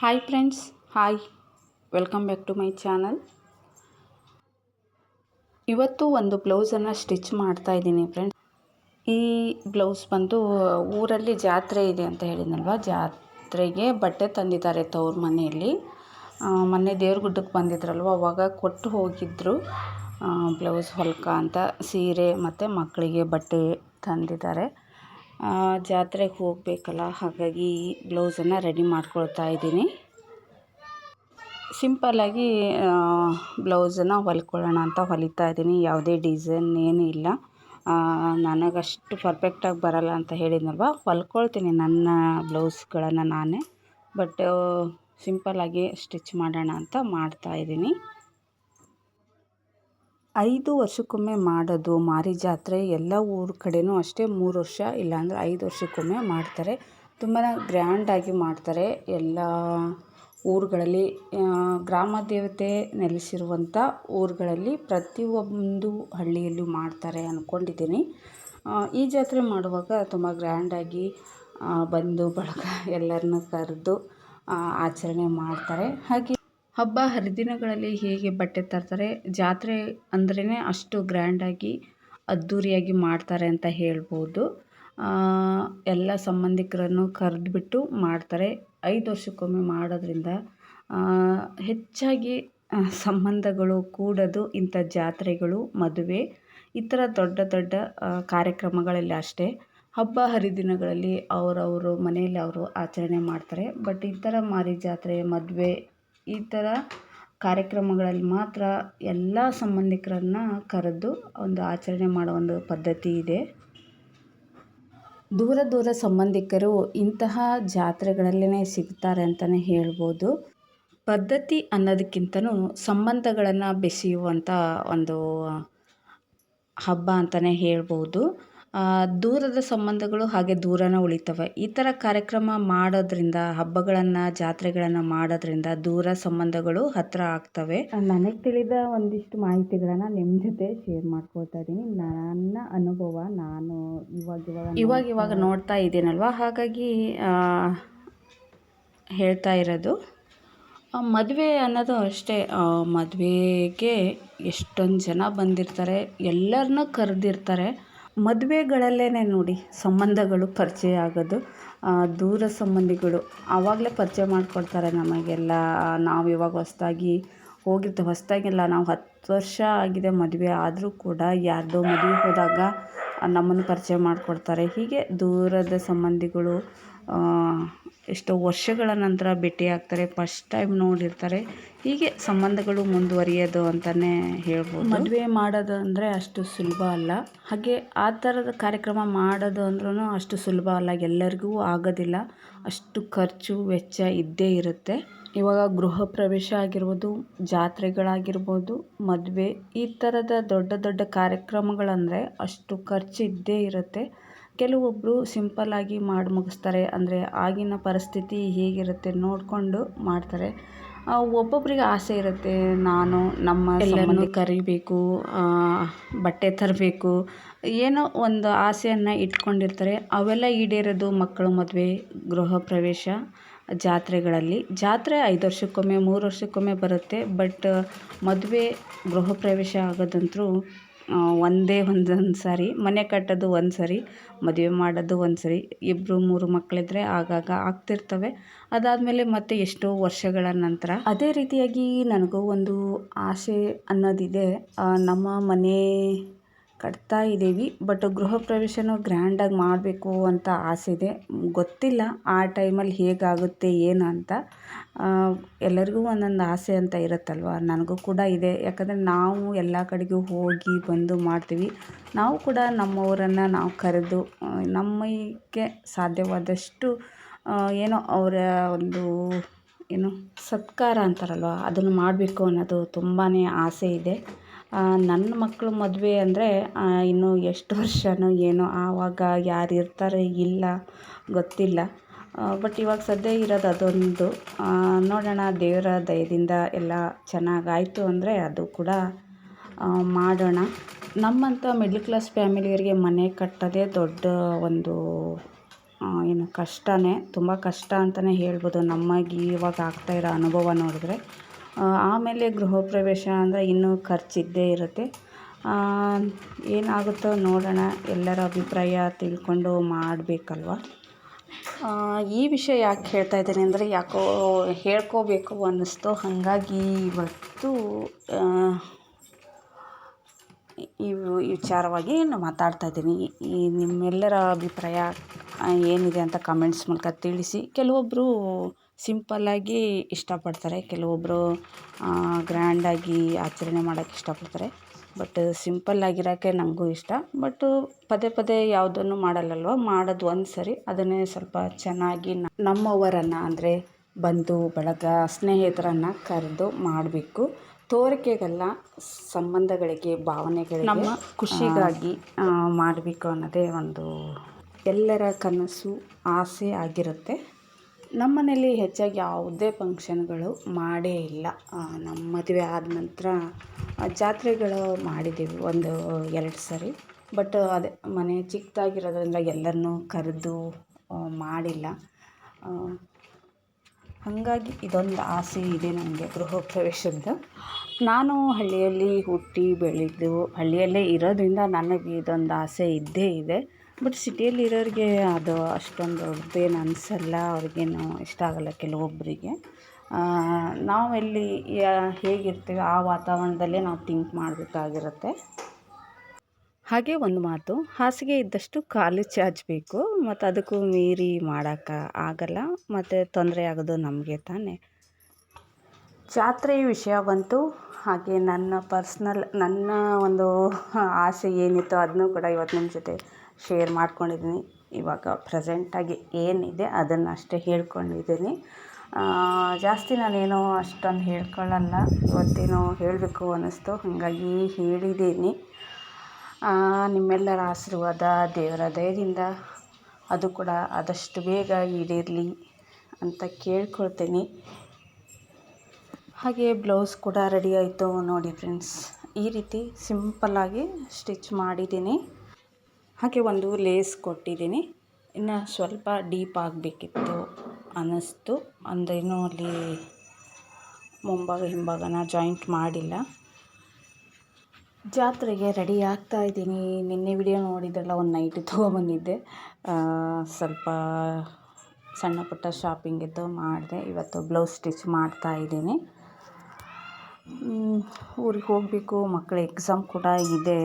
Hi friends hi welcome back to my channel ಇವತ್ತು ಒಂದು ಬ್ಲೌಸನ್ನು stitch ಮಾಡ್ತಾ ಇದ್ದೀನಿ ಫ್ರೆಂಡ್ಸ್ ಈ ಬ್ಲೌಸ್ ಬಂದು, ಊರಲ್ಲಿ ಜಾತ್ರೆ ಇದೆ ಅಂತ ಹೇಳಿದ್ನಲ್ವ? ಜಾತ್ರೆಗೆ ಬಟ್ಟೆ ತಂದಿದ್ದಾರೆ ತವ್ರ ಮನೆಯಲ್ಲಿ. ಮೊನ್ನೆ ದೇವ್ರ ಗುಡ್ಡಕ್ಕೆ ಬಂದಿದ್ರಲ್ವ? ಅವಾಗ ಕೊಟ್ಟು ಹೋಗಿದ್ದರು ಬ್ಲೌಸ್ ಹೊಲ್ಕ ಅಂತ, ಸೀರೆ ಮತ್ತು ಮಕ್ಕಳಿಗೆ ಬಟ್ಟೆ ತಂದಿದ್ದಾರೆ. ಜಾತ್ರೆಗೆ ಹೋಗಬೇಕಲ್ಲ, ಹಾಗಾಗಿ ಈ ಬ್ಲೌಸನ್ನು ರೆಡಿ ಮಾಡ್ಕೊಳ್ತಾ ಇದ್ದೀನಿ. ಸಿಂಪಲ್ಲಾಗಿ ಬ್ಲೌಸನ್ನು ಹೊಲ್ಕೊಳ್ಳೋಣ ಅಂತ ಹೊಲಿತಾ ಇದ್ದೀನಿ. ಯಾವುದೇ ಡಿಸೈನ್ ಏನೂ ಇಲ್ಲ. ನನಗಷ್ಟು ಪರ್ಫೆಕ್ಟಾಗಿ ಬರಲ್ಲ ಅಂತ ಹೇಳಿದ್ನಲ್ವ? ಹೊಲ್ಕೊಳ್ತೀನಿ ನನ್ನ ಬ್ಲೌಸ್ಗಳನ್ನು ನಾನೇ. ಬಟ್ ಸಿಂಪಲ್ಲಾಗಿ ಸ್ಟಿಚ್ ಮಾಡೋಣ ಅಂತ ಮಾಡ್ತಾ ಇದ್ದೀನಿ. ಐದು ವರ್ಷಕ್ಕೊಮ್ಮೆ ಮಾಡೋದು ಮಾರಿ ಜಾತ್ರೆ ಎಲ್ಲ ಊರ ಕಡೆಯೂ ಅಷ್ಟೇ ಮೂರು ವರ್ಷ, ಇಲ್ಲಾಂದರೆ ಐದು ವರ್ಷಕ್ಕೊಮ್ಮೆ ಮಾಡ್ತಾರೆ. ತುಂಬಾ ಗ್ರ್ಯಾಂಡಾಗಿ ಮಾಡ್ತಾರೆ ಎಲ್ಲ ಊರುಗಳಲ್ಲಿ. ಗ್ರಾಮ ದೇವತೆ ನೆಲೆಸಿರುವಂಥ ಊರುಗಳಲ್ಲಿ ಪ್ರತಿಯೊಂದು ಹಳ್ಳಿಯಲ್ಲೂ ಮಾಡ್ತಾರೆ ಅಂದ್ಕೊಂಡಿದ್ದೀನಿ ಈ ಜಾತ್ರೆ ಮಾಡುವಾಗ ತುಂಬ ಗ್ರ್ಯಾಂಡಾಗಿ ಬಂದು ಬಳಗ ಎಲ್ಲರನ್ನೂ ಕರೆದು ಆಚರಣೆ ಮಾಡ್ತಾರೆ. ಹಾಗೆ ಹಬ್ಬ ಹರಿದಿನಗಳಲ್ಲಿ ಹೇಗೆ ಬಟ್ಟೆ ತರ್ತಾರೆ? ಜಾತ್ರೆ ಅಂದ್ರೇ ಅಷ್ಟು ಗ್ರ್ಯಾಂಡಾಗಿ ಅದ್ಧೂರಿಯಾಗಿ ಮಾಡ್ತಾರೆ ಅಂತ ಹೇಳ್ಬೋದು. ಎಲ್ಲ ಸಂಬಂಧಿಕರನ್ನು ಕರೆದ್ಬಿಟ್ಟು ಮಾಡ್ತಾರೆ. ಐದು ವರ್ಷಕ್ಕೊಮ್ಮೆ ಮಾಡೋದ್ರಿಂದ ಹೆಚ್ಚಾಗಿ ಸಂಬಂಧಗಳು ಕೂಡೋದು ಇಂಥ ಜಾತ್ರೆಗಳು, ಮದುವೆ, ಈ ದೊಡ್ಡ ದೊಡ್ಡ ಕಾರ್ಯಕ್ರಮಗಳಲ್ಲಿ ಅಷ್ಟೇ. ಹಬ್ಬ ಹರಿದಿನಗಳಲ್ಲಿ ಅವರವರು ಮನೆಯಲ್ಲಿ ಅವರು ಆಚರಣೆ ಮಾಡ್ತಾರೆ. ಬಟ್ ಈ ಥರ ಮಾರಿ ಜಾತ್ರೆ, ಮದುವೆ ಈ ಥರ ಕಾರ್ಯಕ್ರಮಗಳಲ್ಲಿ ಮಾತ್ರ ಎಲ್ಲ ಸಂಬಂಧಿಕರನ್ನು ಕರೆದು ಒಂದು ಆಚರಣೆ ಮಾಡೋ ಒಂದು ಪದ್ಧತಿ ಇದೆ. ದೂರ ದೂರ ಸಂಬಂಧಿಕರು ಇಂತಹ ಜಾತ್ರೆಗಳಲ್ಲೇ ಸಿಗ್ತಾರೆ ಅಂತಲೇ ಹೇಳ್ಬೋದು. ಪದ್ಧತಿ ಅನ್ನೋದಕ್ಕಿಂತನೂ ಸಂಬಂಧಗಳನ್ನು ಬೆಸೆಯುವಂಥ ಒಂದು ಹಬ್ಬ ಅಂತಲೇ ಹೇಳ್ಬೋದು. ದೂರದ ಸಂಬಂಧಗಳು ಹಾಗೆ ದೂರನ ಉಳಿತವೆ. ಈ ಥರ ಕಾರ್ಯಕ್ರಮ ಮಾಡೋದ್ರಿಂದ ಹಬ್ಬಗಳನ್ನು ಜಾತ್ರೆಗಳನ್ನು ಮಾಡೋದ್ರಿಂದ ದೂರ ಸಂಬಂಧಗಳು ಹತ್ತಿರ ಆಗ್ತವೆ. ನನಗೆ ತಿಳಿದ ಒಂದಿಷ್ಟು ಮಾಹಿತಿಗಳನ್ನು ನಿಮ್ಮ ಜೊತೆ ಶೇರ್ ಮಾಡ್ಕೊಳ್ತಾ ಇದ್ದೀನಿ ನನ್ನ ಅನುಭವ ನಾನು ಇವಾಗ ಇವಾಗ ಇವಾಗ ಇವಾಗ ನೋಡ್ತಾ ಇದ್ದೀನಲ್ವ? ಹಾಗಾಗಿ ಹೇಳ್ತಾ ಇರೋದು. ಮದುವೆ ಅನ್ನೋದು ಅಷ್ಟೇ. ಮದುವೆಗೆ ಎಷ್ಟೊಂದು ಜನ ಬಂದಿರ್ತಾರೆ. ಎಲ್ಲರನ್ನ ಕರೆದಿರ್ತಾರೆ. ಮದುವೆಗಳಲ್ಲೇ ನೋಡಿ ಸಂಬಂಧಗಳು ಪರಿಚಯ ಆಗೋದು ದೂರ ಸಂಬಂಧಿಗಳು ಆವಾಗಲೇ ಪರಿಚಯ ಮಾಡಿಕೊಡ್ತಾರೆ ನಮಗೆಲ್ಲ. ನಾವು ಇವಾಗ ಹೊಸ್ದಾಗಿ ಹೋಗಿರ್ತೀವಿ ಹೊಸ್ದಾಗೆಲ್ಲ, ನಾವು ಹತ್ತು ವರ್ಷ ಆಗಿದೆ ಮದುವೆ ಆದರೂ ಕೂಡ ಯಾರದೋ ಮದುವೆ ಹೋದಾಗ ನಮ್ಮನ್ನು ಪರಿಚಯ ಮಾಡಿಕೊಡ್ತಾರೆ. ಹೀಗೆ ದೂರದ ಸಂಬಂಧಿಗಳು ಎಷ್ಟೋ ವರ್ಷಗಳ ನಂತರ ಭೇಟಿಯಾಗ್ತಾರೆ ಫಸ್ಟ್ ಟೈಮ್ ನೋಡಿರ್ತಾರೆ. ಹೀಗೆ ಸಂಬಂಧಗಳು ಮುಂದುವರಿಯೋದು ಅಂತಲೇ ಹೇಳ್ಬೋದು. ಮದುವೆ ಮಾಡೋದು ಅಂದರೆ ಅಷ್ಟು ಸುಲಭ ಅಲ್ಲ. ಹಾಗೆ ಆ ಥರದ ಕಾರ್ಯಕ್ರಮ ಮಾಡೋದು ಅಂದ್ರೂ ಅಷ್ಟು ಸುಲಭ ಅಲ್ಲ. ಎಲ್ಲರಿಗೂ ಆಗೋದಿಲ್ಲ. ಅಷ್ಟು ಖರ್ಚು, ವೆಚ್ಚ ಇದ್ದೇ ಇರುತ್ತೆ. ಇವಾಗ ಗೃಹ ಪ್ರವೇಶ ಆಗಿರ್ಬೋದು, ಜಾತ್ರೆಗಳಾಗಿರ್ಬೋದು, ಮದುವೆ ಈ ಥರದ ದೊಡ್ಡ ದೊಡ್ಡ ಕಾರ್ಯಕ್ರಮಗಳಂದರೆ ಅಷ್ಟು ಖರ್ಚು ಇದ್ದೇ ಇರುತ್ತೆ. ಕೆಲವೊಬ್ಬರು ಸಿಂಪಲ್ಲಾಗಿ ಮಾಡಿ ಮುಗಿಸ್ತಾರೆ. ಅಂದರೆ ಆಗಿನ ಪರಿಸ್ಥಿತಿ ಹೇಗಿರುತ್ತೆ ನೋಡಿಕೊಂಡು ಮಾಡ್ತಾರೆ. ಒಬ್ಬೊಬ್ಬರಿಗೆ ಆಸೆ ಇರುತ್ತೆ. ನಾನು ನಮ್ಮ ಎಲ್ಲರನ್ನು ಕರಿಬೇಕು ಬಟ್ಟೆ ತರಬೇಕು. ಏನೋ ಒಂದು ಆಸೆಯನ್ನು ಇಟ್ಕೊಂಡಿರ್ತಾರೆ. ಅವೆಲ್ಲ ಈಡೇರೋದು ಮಕ್ಕಳು ಮದುವೆ ಗೃಹ ಪ್ರವೇಶ ಜಾತ್ರೆಗಳಲ್ಲಿ. ಜಾತ್ರೆ ಐದು ವರ್ಷಕ್ಕೊಮ್ಮೆ ಮೂರು ವರ್ಷಕ್ಕೊಮ್ಮೆ ಬರುತ್ತೆ. ಬಟ್ ಮದುವೆ ಗೃಹ ಪ್ರವೇಶ ಆಗೋದಂತೂ ಒಂದೇ ಒಂದೊಂದು ಸಾರಿ ಮನೆ ಕಟ್ಟೋದು ಒಂದು ಸರಿ ಮದುವೆ ಮಾಡೋದು ಒಂದು ಸರಿ ಇಬ್ಬರು ಮೂರು ಮಕ್ಕಳಿದ್ರೆ ಆಗಾಗ ಆಗ್ತಿರ್ತವೆ. ಅದಾದಮೇಲೆ ಮತ್ತೆ ಎಷ್ಟೋ ವರ್ಷಗಳ ನಂತರ ಅದೇ ರೀತಿಯಾಗಿ ನನಗೂ ಒಂದು ಆಸೆ ಅನ್ನೋದಿದೆ. ನಮ್ಮ ಮನೆ ಕಟ್ತಾ ಇದ್ದೀವಿ. ಬಟ್ ಗೃಹ ಪ್ರವೇಶನೂ ಗ್ರ್ಯಾಂಡಾಗಿ ಮಾಡಬೇಕು ಅಂತ ಆಸೆ ಇದೆ. ಗೊತ್ತಿಲ್ಲ ಆ ಟೈಮಲ್ಲಿ ಹೇಗಾಗುತ್ತೆ, ಏನು ಅಂತ. ಎಲ್ಲರಿಗೂ ಒಂದೊಂದು ಆಸೆ ಅಂತ ಇರುತ್ತಲ್ವ? ನನಗೂ ಕೂಡ ಇದೆ. ಯಾಕಂದರೆ ನಾವು ಎಲ್ಲ ಕಡೆಗೂ ಹೋಗಿ ಬಂದು ಮಾಡ್ತೀವಿ. ನಾವು ಕೂಡ ನಮ್ಮವರನ್ನು ನಾವು ಕರೆದು ನಮಗೆ ಸಾಧ್ಯವಾದಷ್ಟು ಏನೋ ಅವರ ಒಂದು, ಏನು, ಸತ್ಕಾರ ಅಂತಾರಲ್ವ? ಅದನ್ನು ಮಾಡಬೇಕು ಅನ್ನೋದು ತುಂಬಾ ಆಸೆ ಇದೆ. ನನ್ನ ಮಕ್ಕಳು ಮದುವೆ ಅಂದರೆ ಇನ್ನು ಎಷ್ಟು ವರ್ಷನೋ ಏನೋ ಆವಾಗ ಯಾರು ಇರ್ತಾರೆ ಇಲ್ಲ, ಗೊತ್ತಿಲ್ಲ. ಬಟ್ ಇವಾಗ ಸದ್ಯ ಇರೋದು ಅದೊಂದು. ನೋಡೋಣ, ದೇವರ ದಯದಿಂದ ಎಲ್ಲ ಚೆನ್ನಾಗಾಯಿತು ಅಂದರೆ ಅದು ಕೂಡ ಮಾಡೋಣ. ನಮ್ಮಂಥ ಮಿಡ್ಲ್ ಕ್ಲಾಸ್ ಫ್ಯಾಮಿಲಿಯವರಿಗೆ ಮನೆ ಕಟ್ಟೋದೇ ದೊಡ್ಡ ಒಂದು ಏನು ಕಷ್ಟನೇ. ತುಂಬ ಕಷ್ಟ ಅಂತಲೇ ಹೇಳ್ಬೋದು. ನಮಗೆ ಇವಾಗ ಆಗ್ತಾಯಿರೋ ಅನುಭವ ನೋಡಿದ್ರೆ. ಆಮೇಲೆ ಗೃಹಪ್ರವೇಶ ಅಂದರೆ ಇನ್ನೂ ಖರ್ಚಿದ್ದೇ ಇರುತ್ತೆ. ಏನಾಗುತ್ತೋ ನೋಡೋಣ, ಎಲ್ಲರ ಅಭಿಪ್ರಾಯ ತಿಳ್ಕೊಂಡು ಮಾಡಬೇಕಲ್ವ? ಈ ವಿಷಯ ಯಾಕೆ ಹೇಳ್ತಾ ಇದ್ದೀನಿ ಅಂದರೆ ಯಾಕೋ ಹೇಳ್ಕೋಬೇಕು ಅನ್ನಿಸ್ತು. ಹಾಗಾಗಿ ಇವತ್ತು ಈ ವಿಚಾರವಾಗಿ ನಾನು ಮಾತಾಡ್ತಾ ಇದ್ದೀನಿ. ಈ ನಿಮ್ಮೆಲ್ಲರ ಅಭಿಪ್ರಾಯ ಏನಿದೆ ಅಂತ ಕಮೆಂಟ್ಸ್ ಮೂಲಕ ತಿಳಿಸಿ. ಕೆಲವೊಬ್ಬರು ಸಿಂಪಲ್ಲಾಗಿ ಇಷ್ಟಪಡ್ತಾರೆ. ಕೆಲವೊಬ್ಬರು ಗ್ರ್ಯಾಂಡಾಗಿ ಆಚರಣೆ ಮಾಡೋಕ್ಕೆ ಇಷ್ಟಪಡ್ತಾರೆ. ಬಟ್ ಸಿಂಪಲ್ ಆಗಿರೋಕ್ಕೆ ನನಗೂ ಇಷ್ಟ. ಬಟ್ಟು ಪದೇ ಪದೇ ಯಾವುದನ್ನು ಮಾಡಲ್ಲಲ್ವ? ಮಾಡೋದು ಒಂದು ಸರಿ. ಅದನ್ನೇ ಸ್ವಲ್ಪ ಚೆನ್ನಾಗಿ ನಮ್ಮವರನ್ನು ಅಂದರೆ ಬಂಧು ಬಳಗ ಸ್ನೇಹಿತರನ್ನು ಕರೆದು ಮಾಡಬೇಕು. ತೋರಿಕೆಗಲ್ಲ ಸಂಬಂಧಗಳಿಗೆ ಭಾವನೆಗಳಿಗೆ ನಮ್ಮ ಖುಷಿಗಾಗಿ ಮಾಡಬೇಕು ಅನ್ನೋದೇ ಒಂದು ಎಲ್ಲರ ಕನಸು ಆಸೆ ಆಗಿರುತ್ತೆ. ನಮ್ಮ ಮನೇಲಿ ಹೆಚ್ಚಾಗಿ ಯಾವುದೇ ಫಂಕ್ಷನ್ಗಳು ಮಾಡೇ ಇಲ್ಲ. ನಮ್ಮ ಮದುವೆ ಆದ ನಂತರ ಜಾತ್ರೆಗಳು ಮಾಡಿದ್ದೀವಿ ಒಂದು ಎರಡು ಸರಿ. ಬಟ್ ಅದೇ ಮನೆ ಚಿಕ್ಕದಾಗಿರೋದ್ರಿಂದ ಎಲ್ಲರನ್ನೂ ಕರೆದು ಮಾಡಿಲ್ಲ. ಹಾಗಾಗಿ ಇದೊಂದು ಆಸೆ ಇದೆ ನನಗೆ ಗೃಹ ಪ್ರವೇಶದ್ದು ನಾನು ಹಳ್ಳಿಯಲ್ಲಿ ಹುಟ್ಟಿ ಬೆಳೆದು ಹಳ್ಳಿಯಲ್ಲೇ ಇರೋದ್ರಿಂದ ನನಗೆ ಇದೊಂದು ಆಸೆ ಇದ್ದೇ ಇದೆ. ಬಟ್ ಸಿಟಿಯಲ್ಲಿ ಇರೋರಿಗೆ ಅದು ಅಷ್ಟೊಂದು ದೊಡ್ಡದೇನು ಅನಿಸಲ್ಲ. ಅವ್ರಿಗೇನು ಇಷ್ಟ ಆಗಲ್ಲ ಕೆಲವೊಬ್ಬರಿಗೆ ನಾವೆಲ್ಲಿ ಹೇಗಿರ್ತೀವಿ, ಆ ವಾತಾವರಣದಲ್ಲೇ ನಾವು ಥಿಂಕ್ ಮಾಡಬೇಕಾಗಿರುತ್ತೆ. ಹಾಗೆ ಒಂದು ಮಾತು, ಹಾಸಿಗೆ ಇದ್ದಷ್ಟು ಕಾಲು ಚಾಚಬೇಕು, ಮತ್ತು ಅದಕ್ಕೂ ಮೀರಿ ಮಾಡೋಕ್ಕೆ ಆಗಲ್ಲ, ಮತ್ತು ತೊಂದರೆ ಆಗೋದು ನಮಗೆ ತಾನೇ. ಜಾತ್ರೆ ವಿಷಯ ಬಂತು. ಹಾಗೆ ನನ್ನ ಪರ್ಸ್ನಲ್, ನನ್ನ ಒಂದು ಆಸೆ ಏನಿತ್ತು ಅದನ್ನೂ ಕೂಡ ಇವತ್ತು ನಿಮ್ಮ ಜೊತೆ ಶೇರ್ ಮಾಡ್ಕೊಂಡಿದ್ದೀನಿ ಇವಾಗ ಪ್ರೆಸೆಂಟಾಗಿ ಏನಿದೆ ಅದನ್ನು ಅಷ್ಟೇ ಹೇಳ್ಕೊಂಡಿದ್ದೀನಿ ಜಾಸ್ತಿ ನಾನೇನು ಅಷ್ಟೊಂದು ಹೇಳ್ಕೊಳ್ಳಲ್ಲ. ಇವತ್ತೇನೋ ಹೇಳಬೇಕು ಅನ್ನಿಸ್ತು. ಹಾಗಾಗಿ ಹೇಳಿದ್ದೀನಿ ನಿಮ್ಮೆಲ್ಲರ ಆಶೀರ್ವಾದ ದೇವರ ದಯದಿಂದ ಅದು ಕೂಡ ಆದಷ್ಟು ಬೇಗ ಈಡೇರಲಿ ಅಂತ ಕೇಳ್ಕೊಳ್ತೀನಿ. ಹಾಗೆ ಬ್ಲೌಸ್ ಕೂಡ ರೆಡಿ ಆಯಿತು ನೋಡಿ ಫ್ರೆಂಡ್ಸ್ ಈ ರೀತಿ ಸಿಂಪಲ್ಲಾಗಿ ಸ್ಟಿಚ್ ಮಾಡಿದ್ದೀನಿ ಹಾಗೆ ಒಂದು ಲೇಸ್ ಕೊಟ್ಟಿದ್ದೀನಿ. ಇನ್ನು ಸ್ವಲ್ಪ ಡೀಪ್ ಆಗಬೇಕಿತ್ತು ಅನ್ನಿಸ್ತು. ಇನ್ನೂ ಅಲ್ಲಿ ಮುಂಭಾಗ ಹಿಂಭಾಗನ ಜಾಯಿಂಟ್ ಮಾಡಿಲ್ಲ. ಜಾತ್ರೆಗೆ ರೆಡಿ ಆಗ್ತಾ ಇದ್ದೀನಿ. ನಿನ್ನೆ ವಿಡಿಯೋ ನೋಡಿದ್ರಲ್ಲ, ಒಂದು ನೈಟಿ ತೊಗೊಬಂದಿದ್ದೆ. ಸ್ವಲ್ಪ ಸಣ್ಣ ಪುಟ್ಟ ಶಾಪಿಂಗ್ ಇದ್ದು ಮಾಡಿದೆ. ಇವತ್ತು ಬ್ಲೌಸ್ ಸ್ಟಿಚ್ ಮಾಡ್ತಾ ಇದ್ದೀನಿ. ಊರಿಗೆ ಹೋಗಬೇಕು. ಮಕ್ಕಳ ಎಕ್ಸಾಮ್ ಕೂಡ ಇದೆ.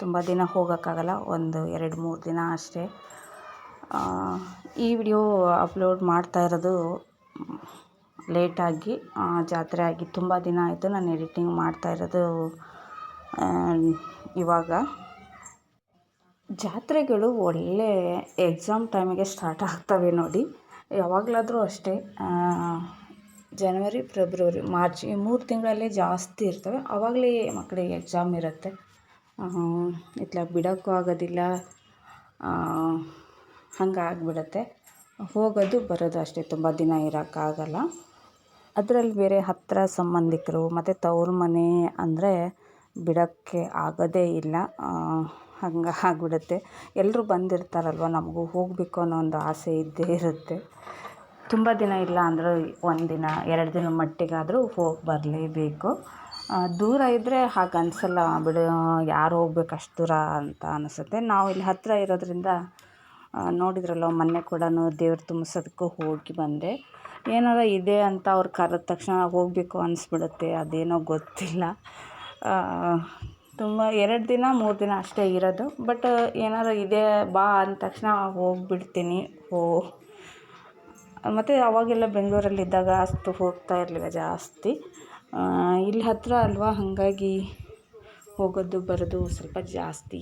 ತುಂಬ ದಿನ ಹೋಗೋಕ್ಕಾಗಲ್ಲ, ಒಂದು ಎರಡು ಮೂರು ದಿನ ಅಷ್ಟೇ. ಈ ವಿಡಿಯೋ ಅಪ್ಲೋಡ್ ಮಾಡ್ತಾ ಇರೋದು ಲೇಟಾಗಿ ಜಾತ್ರೆ ಆಗಿ ತುಂಬ ದಿನ ಆಯಿತು ನಾನು ಎಡಿಟಿಂಗ್ ಮಾಡ್ತಾ ಇರೋದು ಇವಾಗ. ಜಾತ್ರೆಗಳು ಒಳ್ಳೆ ಎಕ್ಸಾಮ್ ಟೈಮಿಗೆ ಸ್ಟಾರ್ಟ್ ಆಗ್ತವೆ ನೋಡಿ, ಯಾವಾಗಲಾದರೂ ಅಷ್ಟೇ. ಜನವರಿ, ಫೆಬ್ರವರಿ, ಮಾರ್ಚ್ ಈ ಮೂರು ತಿಂಗಳಲ್ಲೇ ಜಾಸ್ತಿ ಇರ್ತವೆ ಆವಾಗಲೇ ಮಕ್ಕಳಿಗೆ ಎಕ್ಸಾಮ್ ಇರುತ್ತೆ. ಇತ್ಲಾಗ ಬಿಡೋಕ್ಕೂ ಆಗೋದಿಲ್ಲ. ಹಂಗೆ ಆಗಿಬಿಡತ್ತೆ. ಹೋಗೋದು, ಬರೋದು ಅಷ್ಟೇ. ತುಂಬ ದಿನ ಇರೋಕ್ಕಾಗಲ್ಲ. ಅದರಲ್ಲಿ ಬೇರೆ ಹತ್ತಿರ ಸಂಬಂಧಿಕರು ಮತ್ತು ತವ್ರ ಮನೆ ಅಂದರೆ ಬಿಡೋಕ್ಕೆ ಆಗೋದೇ ಇಲ್ಲ. ಹಂಗೆ ಆಗ್ಬಿಡುತ್ತೆ. ಎಲ್ಲರೂ ಬಂದಿರ್ತಾರಲ್ವ, ನಮಗೂ ಹೋಗಬೇಕು ಅನ್ನೋ ಒಂದು ಆಸೆ ಇದ್ದೇ ಇರುತ್ತೆ. ತುಂಬ ದಿನ ಇಲ್ಲ ಅಂದರೂ ಒಂದಿನ, ಎರಡು ದಿನ ಮಟ್ಟಿಗಾದರೂ ಹೋಗಿ ಬರಲೇಬೇಕು. ದೂರ ಇದ್ದರೆ ಹಾಗೆ ಅನಿಸಲ್ಲ, ಬಿಡು ಯಾರು ಹೋಗ್ಬೇಕು ಅಷ್ಟು ದೂರ ಅಂತ ಅನಿಸುತ್ತೆ. ನಾವು ಇಲ್ಲಿ ಹತ್ತಿರ ಇರೋದರಿಂದ ನೋಡಿದ್ರಲ್ಲ, ಮೊನ್ನೆ ಕೂಡ ದೇವ್ರು ತುಂಬಿಸೋದಕ್ಕೂ ಹೋಗಿ ಬಂದೆ. ಏನಾರ ಇದೆ ಅಂತ ಅವ್ರು ಕರೆದ ತಕ್ಷಣ ಹೋಗಬೇಕು ಅನಿಸ್ಬಿಡುತ್ತೆ, ಅದೇನೋ ಗೊತ್ತಿಲ್ಲ. ತುಂಬ, ಎರಡು ದಿನ, ಮೂರು ದಿನ ಅಷ್ಟೇ ಇರೋದು. ಬಟ್, ಏನಾರು ಇದೆ, ಬಾ ಅಂದ ತಕ್ಷಣ ಹೋಗ್ಬಿಡ್ತೀನಿ, ಹೋ. ಮತ್ತು ಅವಾಗೆಲ್ಲ ಬೆಂಗಳೂರಲ್ಲಿದ್ದಾಗ ಅಷ್ಟು ಹೋಗ್ತಾ ಇರಲಿಲ್ಲ ಜಾಸ್ತಿ. ಇಲ್ಲಿ ಹತ್ತಿರ ಅಲ್ವಾ? ಹಾಗಾಗಿ ಹೋಗೋದು, ಬರೋದು ಸ್ವಲ್ಪ ಜಾಸ್ತಿ.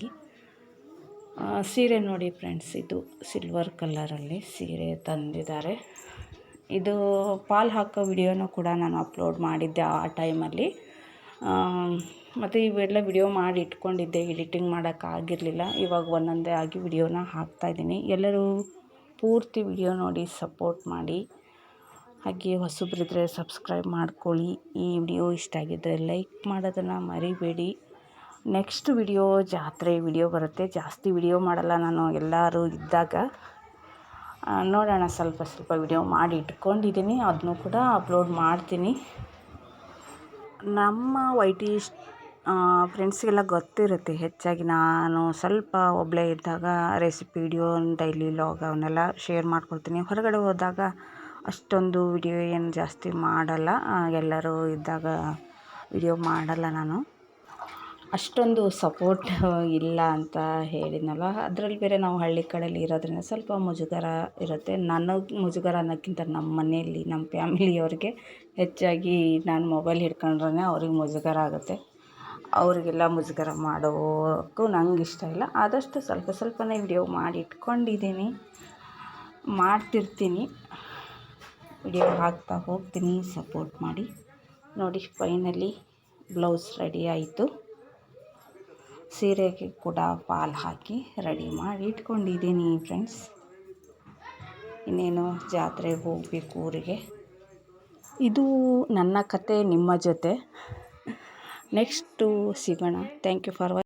ಸೀರೆ ನೋಡಿ ಫ್ರೆಂಡ್ಸ್ ಇದು ಸಿಲ್ವರ್ ಕಲ್ಲರಲ್ಲಿ ಸೀರೆ ತಂದಿದ್ದಾರೆ. ಇದು ಪಾಲ್ ಹಾಕೋ ವಿಡಿಯೋನೂ ಕೂಡ ನಾನು ಅಪ್ಲೋಡ್ ಮಾಡಿದ್ದೆ ಆ ಟೈಮಲ್ಲಿ ಮತ್ತು ಇವೆಲ್ಲ ವಿಡಿಯೋ ಮಾಡಿ ಇಟ್ಕೊಂಡಿದ್ದೆ ಎಡಿಟಿಂಗ್ ಮಾಡೋಕ್ಕಾಗಿರಲಿಲ್ಲ ಇವಾಗ ಒಂದೊಂದೇ ಆಗಿ ವಿಡಿಯೋನ ಹಾಕ್ತಾಯಿದ್ದೀನಿ ಎಲ್ಲರೂ ಪೂರ್ತಿ ವಿಡಿಯೋ ನೋಡಿ ಸಪೋರ್ಟ್ ಮಾಡಿ. ಹಾಗೆ ಹೊಸಬ್ರಿದ್ರೆ ಸಬ್ಸ್ಕ್ರೈಬ್ ಮಾಡ್ಕೊಳ್ಳಿ. ಈ ವಿಡಿಯೋ ಇಷ್ಟ ಆಗಿದ್ದರೆ ಲೈಕ್ ಮಾಡೋದನ್ನು ಮರಿಬೇಡಿ. ನೆಕ್ಸ್ಟ್ ವಿಡಿಯೋ, ಜಾತ್ರೆ ವಿಡಿಯೋ ಬರುತ್ತೆ. ಜಾಸ್ತಿ ವಿಡಿಯೋ ಮಾಡಲ್ಲ ನಾನು, ಎಲ್ಲರೂ ಇದ್ದಾಗ. ನೋಡೋಣ, ಸ್ವಲ್ಪ ಸ್ವಲ್ಪ ವಿಡಿಯೋ ಮಾಡಿ ಇಟ್ಕೊಂಡಿದ್ದೀನಿ. ಅದನ್ನೂ ಕೂಡ ಅಪ್ಲೋಡ್ ಮಾಡ್ತೀನಿ. ನಮ್ಮ ವೈ ಟಿ ಫ್ರೆಂಡ್ಸ್ಗೆಲ್ಲ ಗೊತ್ತಿರುತ್ತೆ. ಹೆಚ್ಚಾಗಿ ನಾನು ಸ್ವಲ್ಪ ಒಬ್ಬಳೇ ಇದ್ದಾಗ, ರೆಸಿಪಿ, ವಿಡಿಯೋ, ಡೈಲಿ ಲಾಗ್ ಅವನ್ನೆಲ್ಲ ಶೇರ್ ಮಾಡ್ಕೊಳ್ತೀನಿ. ಹೊರಗಡೆ ಹೋದಾಗ ಅಷ್ಟೊಂದು ವಿಡಿಯೋ ಏನು ಜಾಸ್ತಿ ಮಾಡಲ್ಲ. ಎಲ್ಲರೂ ಇದ್ದಾಗ ವಿಡಿಯೋ ಮಾಡಲ್ಲ ನಾನು. ಅಷ್ಟೊಂದು ಸಪೋರ್ಟ್ ಇಲ್ಲ ಅಂತ ಹೇಳಿದ್ನಲ್ಲ ಅದರಲ್ಲಿ ಬೇರೆ ನಾವು ಹಳ್ಳಿ ಕಡೆಯಲ್ಲಿ ಇರೋದ್ರಿಂದ ಸ್ವಲ್ಪ ಮುಜುಗರ ಇರುತ್ತೆ. ನನಗೆ ಮುಜುಗರ ಅನ್ನೋಕ್ಕಿಂತ ನಮ್ಮ ಮನೆಯಲ್ಲಿ, ನಮ್ಮ ಫ್ಯಾಮಿಲಿಯವ್ರಿಗೆ ಹೆಚ್ಚಾಗಿ ನಾನು ಮೊಬೈಲ್ ಹಿಡ್ಕೊಂಡ್ರೆ ಅವ್ರಿಗೆ ಮುಜುಗರ ಆಗುತ್ತೆ. ಅವರಿಗೆಲ್ಲ ಮುಜುಗರ ಮಾಡೋಕ್ಕೂ ನಂಗೆ ಇಷ್ಟ ಇಲ್ಲ. ಆದಷ್ಟು ಸ್ವಲ್ಪ ಸ್ವಲ್ಪನೇ ವಿಡಿಯೋ ಮಾಡಿ ಇಟ್ಕೊಂಡಿದ್ದೀನಿ. ಮಾಡ್ತಿರ್ತೀನಿ. ವಿಡಿಯೋ ಹಾಕ್ತಾ ಹೋಗ್ತೀನಿ ಸಪೋರ್ಟ್ ಮಾಡಿ. ನೋಡಿ ಫೈನಲಿ ಬ್ಲೌಸ್ ರೆಡಿ ಆಯಿತು. ಸೀರೆಗೆ ಕೂಡ ಫಾಲ್ ಹಾಕಿ ರೆಡಿ ಮಾಡಿ ಇಟ್ಕೊಂಡಿದ್ದೀನಿ ಫ್ರೆಂಡ್ಸ್ ಇನ್ನೇನು ಜಾತ್ರೆಗೆ ಹೋಗಬೇಕು ಊರಿಗೆ. ಇದು ನನ್ನ ಕತೆ, ನಿಮ್ಮ ಜೊತೆ. ನೆಕ್ಸ್ಟು ಸಿಗೋಣ. Thank you for